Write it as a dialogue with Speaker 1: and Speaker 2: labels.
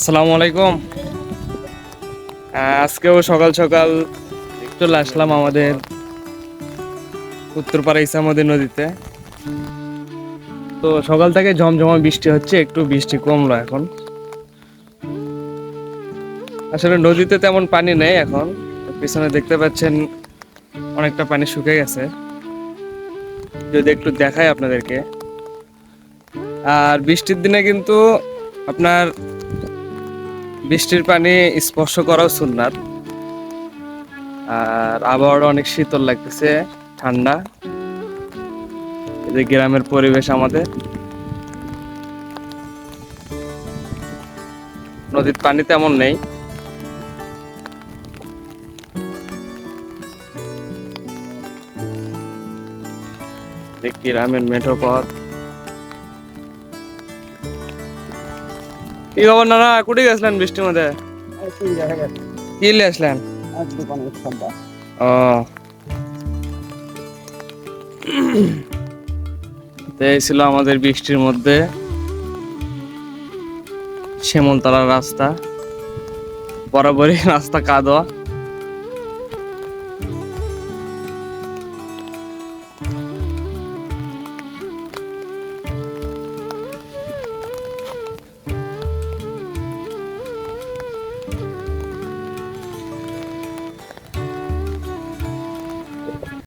Speaker 1: আসসালামু আলাইকুম। আজকেও সকাল সকাল চলে আসলাম আমাদের উত্তরপাড়া ইসামতি নদীতে। তো সকাল থেকে ঝমঝমা বৃষ্টি হচ্ছে, একটু বৃষ্টি কমলো এখন। আসলে নদীতে তেমন পানি নেই এখন। পিছনে দেখতে পাচ্ছেন অনেকটা পানি শুকে গেছে। যদি একটু দেখাই আপনাদেরকে। আর বৃষ্টির দিনে কিন্তু আপনার বৃষ্টির পানি স্পর্শ করাও সুন্নাত। আর আবহাওয়াটা অনেক শীতল লাগতেছে, ঠান্ডা। যে গ্রামের পরিবেশ আমাদের। নদীর পানি তেমন নেই। গ্রামের মেঠো পথ। কি খবর নানা? কুটি গেছিলেন বৃষ্টির মধ্যে? কি নিয়ে আসলেন? ও। ছিল আমাদের বৃষ্টির মধ্যে শ্যামলতলার রাস্তা। বরাবরই রাস্তা কাদোয়া।